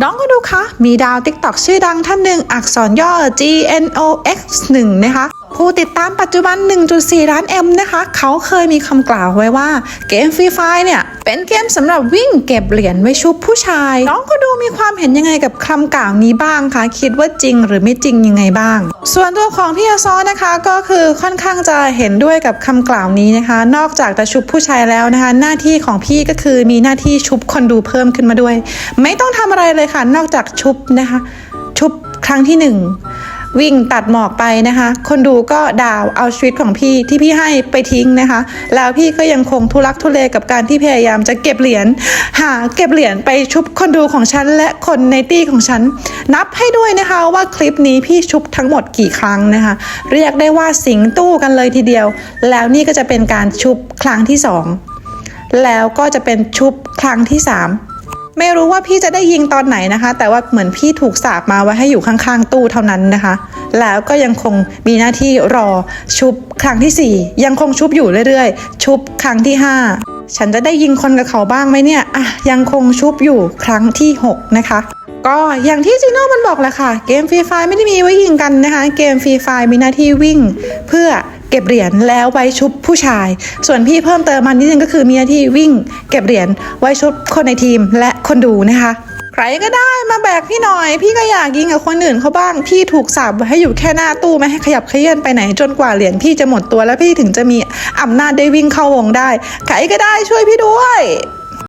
น้องก็ดูคะ มีดาวติ๊กต็อกชื่อดังท่านหนึ่งอักษรย่อ G N O X 1นะคะ ผู้ติดตามปัจจุบัน 1.4 ล้าน M นะคะ เขาเคยมีคำกล่าวไว้ว่าเกมฟรีไฟเนี่ย เป็นเกมสำหรับวิ่งเก็บเหรียญไว้ชุบผู้ชาย น้องก็ดูมีความเห็นยังไงกับคำกล่าวนี้บ้างคะคิดว่าจริงหรือไม่จริงยังไงบ้าง ส่วนตัวของพี่อซอนะคะก็คือค่อนข้างจะเห็นด้วยกับคำกล่าวนี้นะคะ นอกจากจะชุบผู้ชายแล้วนะคะ หน้าที่ของพี่ก็คือมีหน้าที่ชุบคนดูเพิ่มขึ้นมาด้วย ไม่ต้องทำอะไรเลยค่ะ นอกจากชุบนะคะ ชุบครั้งที่หนึ่ง วิ่งตัดหมอกไปนะคะ คนดูก็ด่าวเอาชีวิตของพี่ที่พี่ให้ไปทิ้งนะคะ แล้วพี่ก็ยังคงทุลักทุเลกับการที่พยายามจะเก็บเหรียญหาเก็บเหรียญไปชุบคนดูของฉันและคนในตี้ของฉัน นับให้ด้วยนะคะว่าคลิปนี้พี่ชุบทั้งหมดกี่ครั้งนะคะ เรียกได้ว่าสิงตู้กันเลยทีเดียว แล้วนี่ก็จะเป็นการชุบครั้งที่สองแล้วก็จะเป็นชุบครั้งที่ 3 ไม่รู้ว่าพี่จะได้ยิงตอนไหนนะคะ แต่ว่าเหมือนพี่ถูกสาบมาไว้ให้อยู่ข้างๆ ตู้เท่านั้นนะคะ แล้วก็ยังคงมีหน้าที่รอชุบครั้งทีสี่ 4 ยังคงชุบอยู่เรื่อยๆ ชุบครั้งที่ 5 ฉันจะได้ยิงคนกับเขาบ้างไหมเนี่ยอะยังคงชุบอยู่ครั้งที่ 6 นะคะก็อย่างที่จีโน่มันบอกแหละค่ะ เกมฟรีไฟไม่ได้มีไว้ยิงกันนะคะ เกมฟรีไฟมีหน้าที่วิ่ง เพื่อ เก็บเหรียญแล้วไว้ชุบผู้ชาย ส่วนพี่เพิ่มเติมมานิดนึงก็คือมีหน้าที่วิ่ง เก็บเหรียญไว้ชุบคนในทีมและคนดูนะคะ ใครก็ได้มาแบกพี่หน่อย พี่ก็อยากยิงกับคนอื่นเขาบ้าง พี่ถูกสาบให้อยู่แค่หน้าตู้ไม่ให้ขยับเขยื่อนไปไหนจนกว่าเหรียญพี่จะหมดตัวแล้วพี่ถึงจะมีอำนาจได้วิ่งเข้าวงได้ ใครก็ได้ช่วยพี่ด้วย